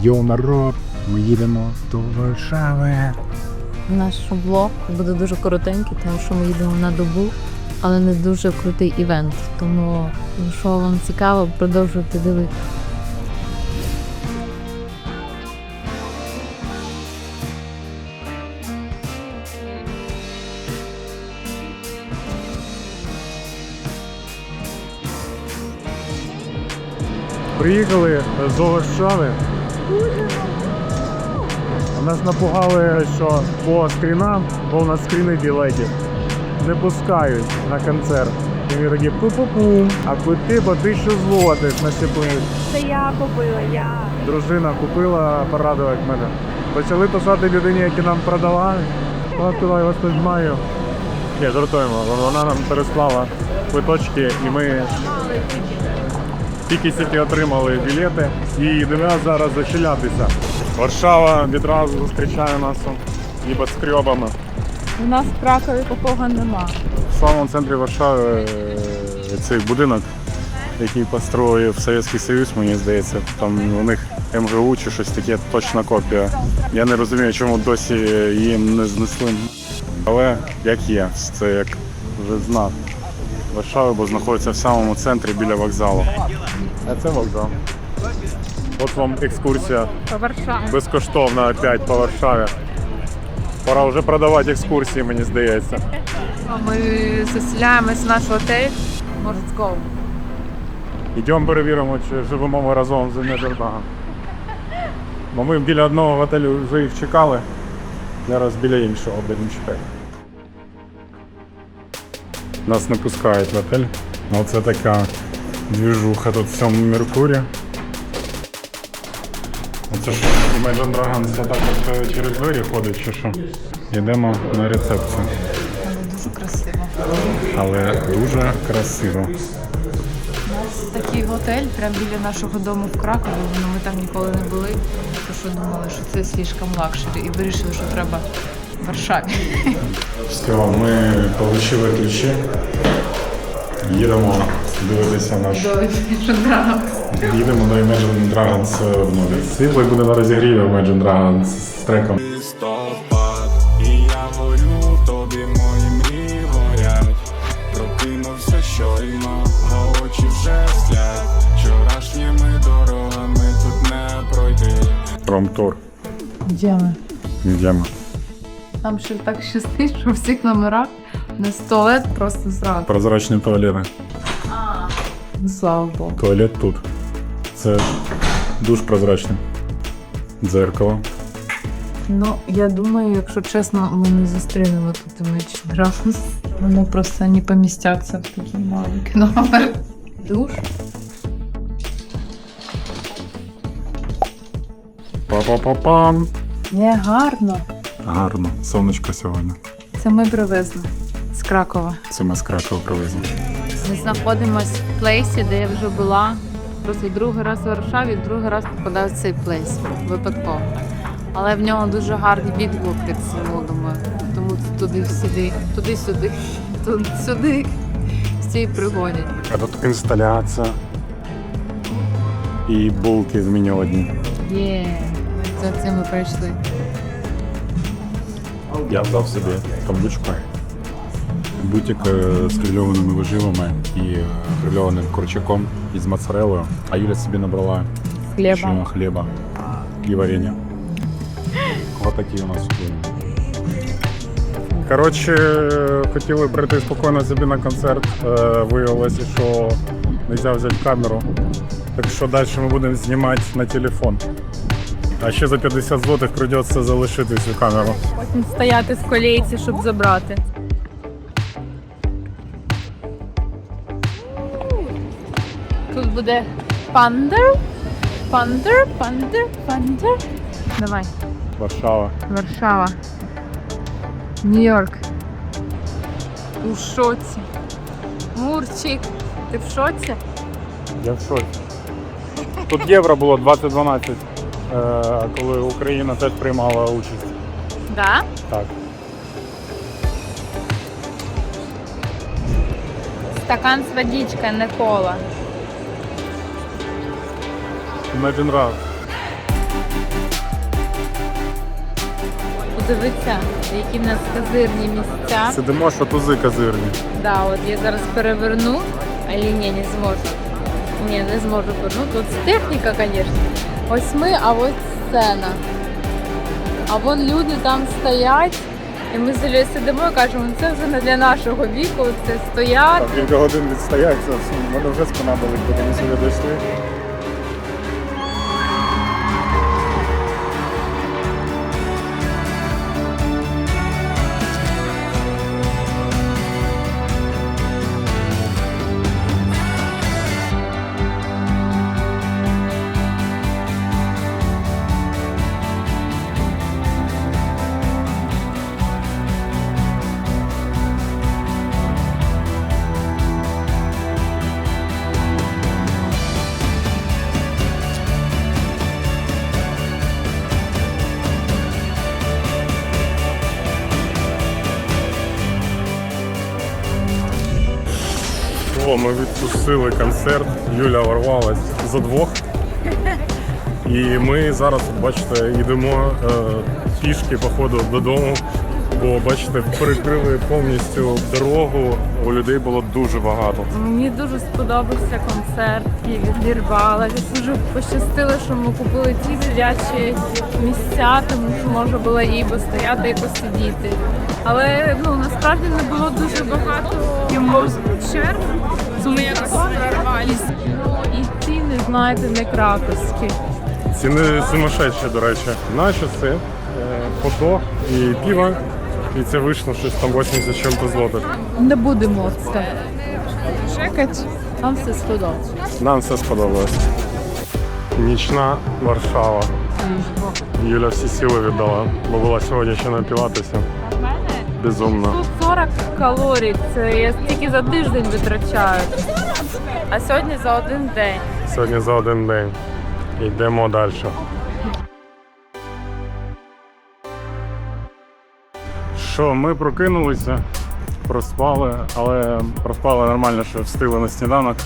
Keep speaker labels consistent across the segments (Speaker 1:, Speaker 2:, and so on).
Speaker 1: Йоу, народ, ми їдемо до Варшави.
Speaker 2: Наш влог буде дуже коротенький, тому що ми їдемо на добу, але не дуже крутий івент. Тому, якщо вам цікаво, продовжуйте дивитися.
Speaker 1: Приїхали з Варшави. Нас напугали, що по скрінам, бо у нас скріни білетів, не пускають на концерт. І ми такі пу-пу-пу, а квитки по тисячу злотих на сіплиють.
Speaker 3: Це я купила, я.
Speaker 1: Дружина купила, порадувати мене. Почали писати людині, які нам продавали. От я вас тут маю. Ні, жартуємо. Вона нам переслала квиточки і ми тільки тільки отримали білети і йдемо зараз зачилятися. Варшава відразу зустрічає нас небоскребами.
Speaker 3: У нас в Кракові такого нема.
Speaker 1: В самому центрі Варшави е, цей будинок, який построїв Совєтський Союз, мені здається, там у них МГУ чи щось таке точна копія. Я не розумію, чому досі її не знесли. Але як є, це як вже знак Варшави, бо знаходиться в самому центрі біля вокзалу. А це вокзал. От вам екскурсія
Speaker 3: По Варшаві.
Speaker 1: безкоштовна опять по Варшаві. Пора вже продавати екскурсії, мені здається.
Speaker 3: Ми заселяємось в наш готель. Let's go.
Speaker 1: Йдемо перевіримо, чи живемо ми разом з Нідербагом. Бо ми біля одного готелю вже їх чекали. Зараз біля іншого будемо чекати. Нас не пускають в готель. Оце така двіжуха тут в цьому Меркурі. Оце що, Imagine Dragons це так от е, через двері ходить чи що? Йдемо на рецепцію.
Speaker 3: Дуже красиво.
Speaker 1: Але дуже красиво.
Speaker 3: Такий готель прямо біля нашого дому в Кракові. але Ми там ніколи не були. Тому що думали, що це слишком лакшері. І вирішили, що треба Варшаві.
Speaker 1: Все, ми отримали ключі. Їдемо дивитися наш. Їдемо до Imagine Dragons в нові. Світло буде на розігріві Imagine Dragons з треком.
Speaker 4: листопад, і я горю, тобі мої мрії горять. Прокинувся щойно, а очі вже сплять. Вчорашніми дорогами тут не пройти.
Speaker 1: Промтур.
Speaker 3: Йдемо.
Speaker 1: Йдемо.
Speaker 3: Нам ще так щастить, що в всіх номерах не туалет просто зразу.
Speaker 1: Прозрачні туалети.
Speaker 3: Ну, Слава Богу.
Speaker 1: Туалет тут. Це душ прозрачний. Дзеркало.
Speaker 3: Ну, я думаю, якщо чесно, ми не зустрінемо тут Imagine Dragons. Вони просто не помістяться в такий маленький номер. Душ.
Speaker 1: Па-па-па-пам.
Speaker 3: Не гарно.
Speaker 1: Гарно. Сонечко сьогодні.
Speaker 3: Це ми привезли з Кракова.
Speaker 1: Це ми з Кракова привезли.
Speaker 3: Ми знаходимося в плейсі, де я вже була. Просто другий раз в Варшаві, другий раз попадаю в цей плейс. Випадково. Але в нього дуже гарні відгуки, цього, думаю. Тому туди-сюди, туди-сюди, туди-сюди. Всі пригонять.
Speaker 1: А тут інсталяція. І булки в меню одні.
Speaker 3: Є, за цим ми прийшли.
Speaker 1: Я взяв собі камбучку. Бутик е, з грильованими виживами і е, грильованим курчаком із моцарелою. А Юля собі набрала
Speaker 3: Хліба.
Speaker 1: хліба і варення. Ось такі у нас сьогодні. Коротше, хотіли прийти спокійно собі на концерт. Е, Виявилося, що не можна взяти камеру. Так що далі ми будемо знімати на телефон. А ще за 50 злотих прийдеться залишити цю камеру.
Speaker 3: Потім стояти в колійці, щоб забрати. Тут буде пандер, пандер, пандер, пандер. Давай.
Speaker 1: Варшава.
Speaker 3: Варшава. Нью-Йорк. У шоці. Мурчик, ти в шоці?
Speaker 1: Я в шоці. Тут євро було 2012, е, Е, коли Україна теж приймала участь.
Speaker 3: Да?
Speaker 1: Так.
Speaker 3: Стакан з водичкою, не кола.
Speaker 1: Не раз.
Speaker 3: Подивиться, які в нас козирні місця.
Speaker 1: Сидимо, що тузи козирні.
Speaker 3: Да, от я зараз переверну, але ні, не зможу. Ні, не зможу повернути. Тут техніка, звісно. Ось ми, а ось сцена. А вон люди там стоять. І ми з Іллею сидимо і кажемо, «Ну, це вже не для нашого віку, це стоять.
Speaker 1: Там кілька годин відстоять, мене вже спина болить, поки ми сюди дійшли. О, ми відпустили концерт. Юля ворвалась за двох. І ми зараз, бачите, йдемо е, пішки по ходу додому. Бо бачите, перекрили повністю дорогу. У людей було дуже багато.
Speaker 3: Мені дуже сподобався концерт, який відірвалася. Дуже пощастило, що ми купили ті сидячі місця, тому що можна було і постояти, і посидіти. Але ну насправді не було дуже багато черг, якось прорвались. І ціни, знаєте, не краковські.
Speaker 1: Ціни сумасшедші, до речі. Наші це е, хот-дог і пиво. І це вийшло щось там 80 чим-то злотих.
Speaker 3: Не будемо це чекати. Нам все сподобалося.
Speaker 1: Нам все сподобалось. Нічна Варшава. Юля всі сили віддала, бо була сьогодні ще напіватися. Безумно.
Speaker 3: Тут 40 калорій, це я стільки за тиждень витрачаю. А сьогодні за один день.
Speaker 1: Сьогодні за один день. Йдемо далі. Що, ми прокинулися, проспали, але проспали нормально, що встигли на сніданок.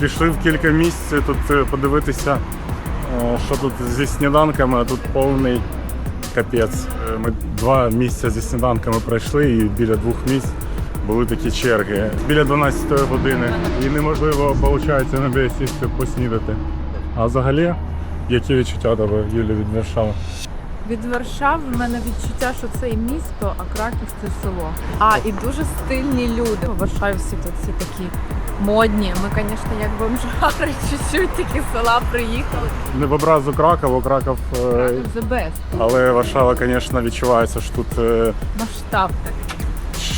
Speaker 1: Пішли в кілька місць тут е, подивитися, е, що тут зі сніданками, а тут повний капець. Ми два місця зі сніданками пройшли і біля двох місць були такі черги. Біля 12 години. І неможливо, виходить, на сісти поснідати. А взагалі, які відчуття тебе, Юлі, від Варшави?
Speaker 3: Від Варшави в мене відчуття, що це і місто, а Краків це село. А і дуже стильні люди. У Варшаві всі тут всі такі модні. Ми, звісно, як бомжари, чуть-чуть тільки з села приїхали.
Speaker 1: Не в образу Кракову, Краков, Краков
Speaker 3: The best.
Speaker 1: але Варшава, звісно, відчувається, що тут е,
Speaker 3: Масштаб такий.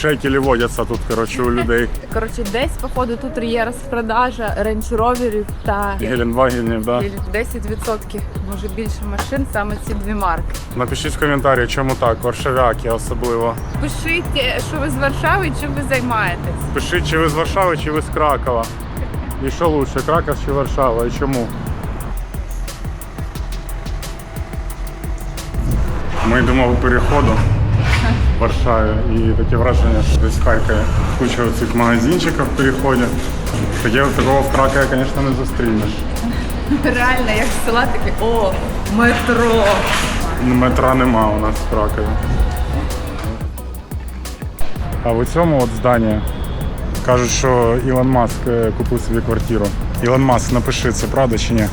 Speaker 1: Шекелі водяться тут, коротше, у людей.
Speaker 3: Коротше, десь, походу, тут є розпродажа рейндж-роверів та
Speaker 1: Гелендвагенів, да?
Speaker 3: 10%, може більше машин, саме ці дві марки.
Speaker 1: Напишіть в коментарі, чому так, варшавяки особливо.
Speaker 3: Пишіть, е, що ви з Варшави і чим ви займаєтесь.
Speaker 1: Пишіть, чи ви з Варшави, чи ви з Кракова. І що лучше, Краков чи Варшава, і чому? Ми йдемо по переходу в Варшаві і таке враження, що десь в Харкові куча цих магазинчиків в переході. Таке, такого в Кракові, звісно, не зустрінеш.
Speaker 3: Реально, як з села таке, о, метро.
Speaker 1: Метра нема у нас в Кракові. А в цьому от зданні кажуть, що Ілон Маск е, купив собі квартиру. Ілон Маск, напиши, це правда чи ні?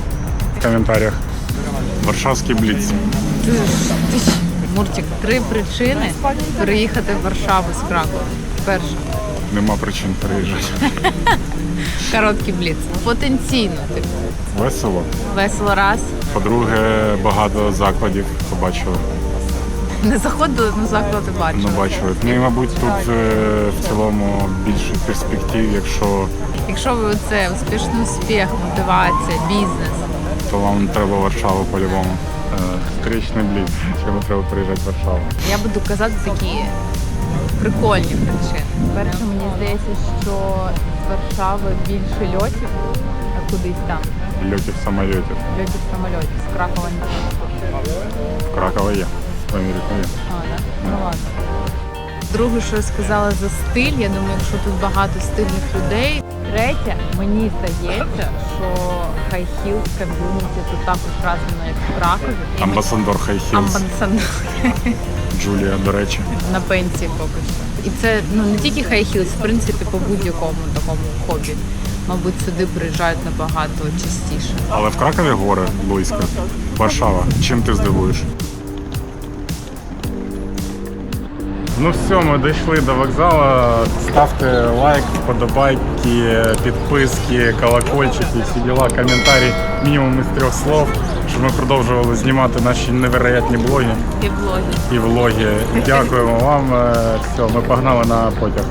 Speaker 1: В коментарях. Варшавський бліц.
Speaker 3: Мурчик, три причини переїхати в Варшаву з Кракова. Перша.
Speaker 1: Нема причин переїжджати.
Speaker 3: Короткий бліц. Потенційно, типу.
Speaker 1: Весело.
Speaker 3: Весело раз.
Speaker 1: По-друге, багато закладів побачили.
Speaker 3: Не заходили, ну заклади
Speaker 1: Ну,
Speaker 3: бачили.
Speaker 1: бачили. Ну і, мабуть, тут е, в цілому більше перспектив, якщо
Speaker 3: Якщо ви це успішний успіх, мотивація, бізнес.
Speaker 1: то вам треба Варшаву по-любому. Е, Стрічний бліц, чому треба приїжджати в Варшаву.
Speaker 3: Я буду казати такі прикольні причини. Перше, мені здається, що з Варшави більше льотів, а кудись там.
Speaker 1: Льотів самольотів.
Speaker 3: Льотів самольотів. З Кракова не
Speaker 1: В Кракові є. В Америці є.
Speaker 3: А, да? Ну ладно. Друге, що я сказала за стиль, я думаю, що тут багато стильних людей. Третє, мені здається, що хай-хіл в ком'юніті тут також розвино, як в Кракові. І ми-
Speaker 1: Амбасадор Хайхілс.
Speaker 3: Амбасадор.
Speaker 1: Джулія, до речі.
Speaker 3: на пенсії поки що. І це ну не тільки хай хілс, в принципі, по будь-якому такому хобі. Мабуть, сюди приїжджають набагато частіше.
Speaker 1: Але в Кракові гори близько. Варшава. Чим ти здивуєш? Ну все, ми дійшли до вокзалу. Ставте лайк, вподобайки, підписки, колокольчики, всі діла, коментарі, мінімум із трьох слов, щоб ми продовжували знімати наші невероятні блоги
Speaker 3: І влоги.
Speaker 1: і влоги. Дякуємо вам. Е, Все, ми погнали на потяг.